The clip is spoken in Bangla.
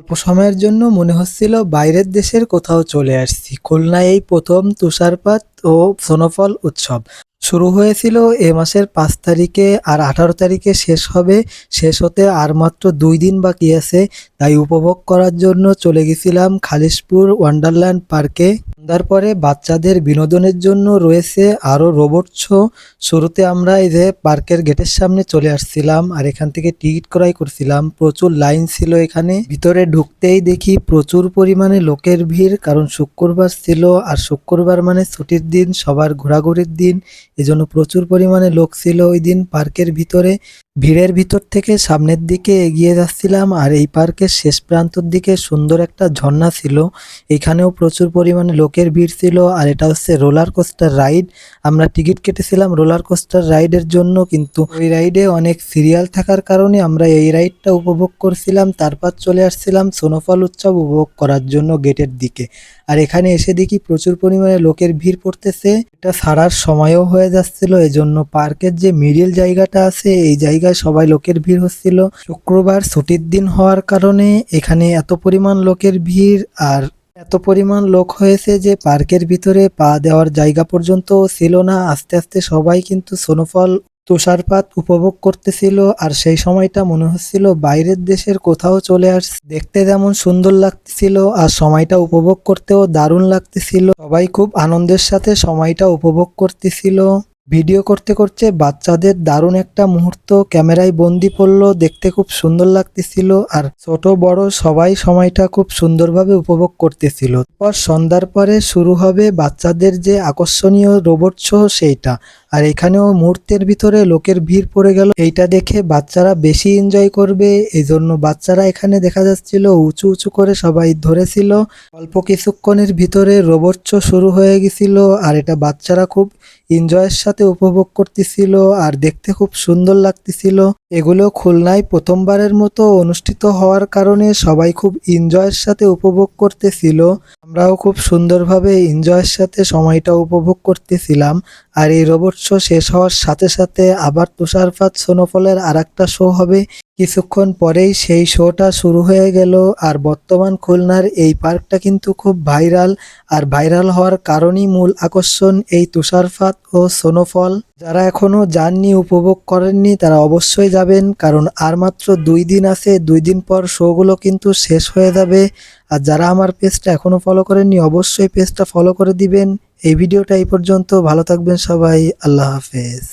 অল্প সময়ের জন্য মনে হচ্ছিল বাইরের দেশের কোথাও চলে আসছি। খুলনায় এই প্রথম তুষারপাত ও স্নোফল উৎসব শুরু হয়েছিল এ মাসের পাঁচ তারিখে আর আঠারো তারিখে শেষ হবে। শেষ হতে আর মাত্র দুই দিন বাকি আছে। তাই উপভোগ করার জন্য চলে গেছিলাম খালিশপুর ওয়ান্ডারল্যান্ড পার্কে। সন্ধ্যার পরে বাচ্চাদের বিনোদনের জন্য রয়েছে আরও রোবট শো। শুরুতে আমরা এই যে পার্কের গেটের সামনে চলে আসছিলাম আর এখান থেকে টিকিট ক্রয় করছিলাম। প্রচুর লাইন ছিল এখানে। ভিতরে ঢুকতেই দেখি প্রচুর পরিমাণে লোকের ভিড়, কারণ শুক্রবার ছিল আর শুক্রবার মানে ছুটির দিন, সবার ঘোরাঘুরির দিন। এজন্য প্রচুর পরিমাণে লোক ছিল ওই দিন পার্কের ভিতরে। ভিড়ের ভিতর থেকে সামনের দিকে এগিয়ে যাচ্ছিলাম আর এই পার্কের শেষ প্রান্তর দিকে সুন্দর একটা ঝর্ণা ছিল। এখানেও প্রচুর পরিমাণে লোকের ভিড় ছিল আর এটা হচ্ছে রোলার কোস্টার রাইড। আমরা টিকিট কেটেছিলাম রোলার কোস্টার রাইডের জন্য, কিন্তু ওই রাইডে অনেক সিরিয়াল থাকার কারণে আমরা এই রাইডটা উপভোগ করছিলাম। তারপর চলে আসছিলাম সোনোফল উৎসব উপভোগ করার জন্য গেটের দিকে। আর এখানে এসে দেখি প্রচুর পরিমাণে লোকের ভিড় পড়তেছে। এটা ছাড়ার সময়ও হয়ে যাচ্ছিল, এজন্য পার্কের যে মিডিল জায়গাটা আছে, এই জায়গায় সবাই লোকের ভিড় হচ্ছিল। শুক্রবার ছুটির দিন হওয়ার কারণে এখানে এত পরিমাণ লোকের ভিড় আর এত পরিমাণ লোক হয়েছে যে পার্কের ভিতরে পা দেওয়ার জায়গা পর্যন্ত ছিল না। আস্তে আস্তে সবাই কিন্তু সোনোফল, তুষারপাত উপভোগ করতেছিল আর সেই সময়টা মনে হচ্ছিল বাইরের দেশের কোথাও চলে আসছে। দেখতে যেমন সুন্দর লাগতেছিল আর সময়টা উপভোগ করতেও দারুণ লাগতেছিল। সবাই খুব আনন্দের সাথে সময়টা উপভোগ করতেছিল। ভিডিও করতে করতে বাচ্চাদের দারুণ একটা মুহূর্ত ক্যামেরায় বন্দি পড়ল, দেখতে খুব সুন্দর লাগতেছিল আর ছোট বড় সবাই সময়টা খুব সুন্দরভাবে উপভোগ করতেছিল। পর সন্ধ্যার পরে শুরু হবে বাচ্চাদের যে আকর্ষণীয় রোবট শো সেইটা। আর এখানেও মুহূর্তের ভিতরে লোকের ভিড় পড়ে গেল। এইটা দেখে বাচ্চারা বেশি এনজয় করবে। এই জন্য বাচ্চারা এখানে দেখা যাচ্ছিল, উঁচু উঁচু করে সবাই ধরেছিল। অল্প কিছুক্ষণের ভিতরে রোবট শো শুরু হয়ে গেছিল আর এটা বাচ্চারা খুব এনজয়ের সাথে উপভোগ করতেছিল আর দেখতে খুব সুন্দর লাগতেছিল। এগুলো খুলনায় প্রথমবারের মতো অনুষ্ঠিত হওয়ার কারণে সবাই খুব এনজয়ের সাথে উপভোগ করতেছিল। আমরাও খুব সুন্দরভাবে এনজয়ের সাথে সময়টা উপভোগ করতেছিলাম। আর এই রোবট শেষ হওয়ার সাথে সাথে আবার তুষারপাত সোনোফলের আর একটা শো হবে। কিছুক্ষণ পরেই সেই শোটা শুরু হয়ে গেল আর বর্তমান খুলনার এই পার্কটা কিন্তু খুব ভাইরাল আর ভাইরাল হওয়ার কারণই মূল আকর্ষণ এই তুষারপাত ও সোনোফল যারা এখনও যাননি, উপভোগ করেননি, তারা অবশ্যই যাবেন কারণ আর মাত্র দুই দিন আছে, দুই দিন পর শোগুলো কিন্তু শেষ হয়ে যাবে। আর যারা আমার পেজটা এখনও ফলো করেননি, অবশ্যই পেজটা ফলো করে দিবেন। এই ভিডিওটা এই পর্যন্ত। ভালো থাকবেন সবাই। আল্লাহ হাফেজ।